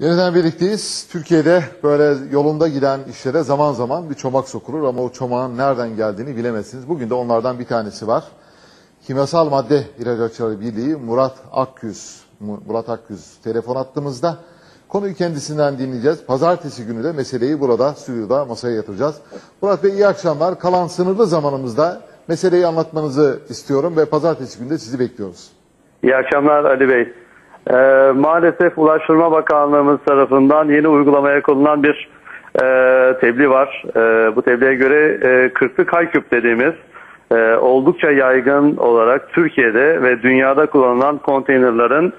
Yeniden birlikteyiz. Türkiye'de böyle yolunda giden işlere zaman zaman bir çomak sokulur ama o çomağın nereden geldiğini bilemezsiniz. Bugün de onlardan bir tanesi var. Kimyasal Madde İhracatçıları Birliği Murat Akgüz. Mu- Murat Akgüz telefon attığımızda konuyu kendisinden dinleyeceğiz. Pazartesi günü de meseleyi burada stüdyoda masaya yatıracağız. Murat Bey iyi akşamlar. Kalan sınırlı zamanımızda meseleyi anlatmanızı istiyorum ve pazartesi günü de sizi bekliyoruz. İyi akşamlar Ali Bey. Ee, maalesef Ulaştırma Bakanlığımız tarafından yeni uygulamaya konulan bir e, tebliğ var. E, bu tebliğe göre e, kırklı kayküp dediğimiz e, oldukça yaygın olarak Türkiye'de ve dünyada kullanılan konteynerların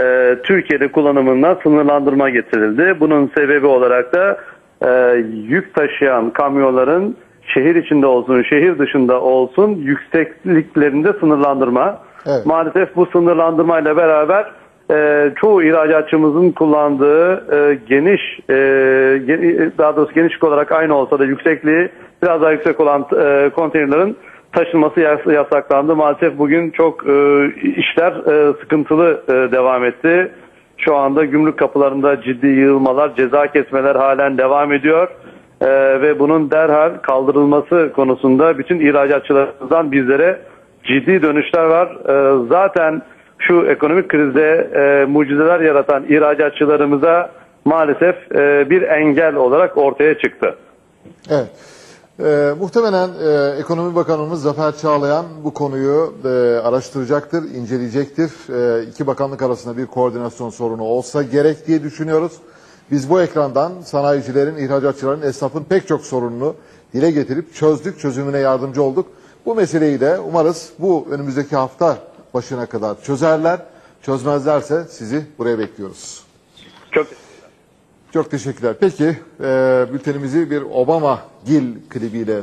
e, Türkiye'de kullanımına sınırlandırma getirildi. Bunun sebebi olarak da e, yük taşıyan kamyonların şehir içinde olsun, şehir dışında olsun yüksekliklerinde sınırlandırma. Evet. Maalesef bu sınırlandırmayla beraber e, çoğu ihracatçımızın kullandığı e, geniş, e, ge- daha doğrusu genişlik olarak aynı olsa da yüksekliği biraz daha yüksek olan e, konteynerlerin taşınması yas- yasaklandı. Maalesef bugün çok e, işler e, sıkıntılı e, devam etti. Şu anda gümrük kapılarında ciddi yığılmalar, ceza kesmeler halen devam ediyor. Ee, ve bunun derhal kaldırılması konusunda bütün ihracatçılarımızdan bizlere ciddi dönüşler var. Ee, zaten şu ekonomik krizde e, mucizeler yaratan ihracatçılarımıza maalesef e, bir engel olarak ortaya çıktı. Evet. Ee, muhtemelen e, Ekonomi Bakanımız Zafer Çağlayan bu konuyu e, araştıracaktır, inceleyecektir. E, iki bakanlık arasında bir koordinasyon sorunu olsa gerek diye düşünüyoruz. Biz bu ekrandan sanayicilerin, ihracatçıların, esnafın pek çok sorununu dile getirip çözdük, çözümüne yardımcı olduk. Bu meseleyi de umarız bu önümüzdeki hafta başına kadar çözerler. Çözmezlerse sizi buraya bekliyoruz. Çok Çok teşekkürler. Peki, e, bültenimizi bir Obama Gil klibiyle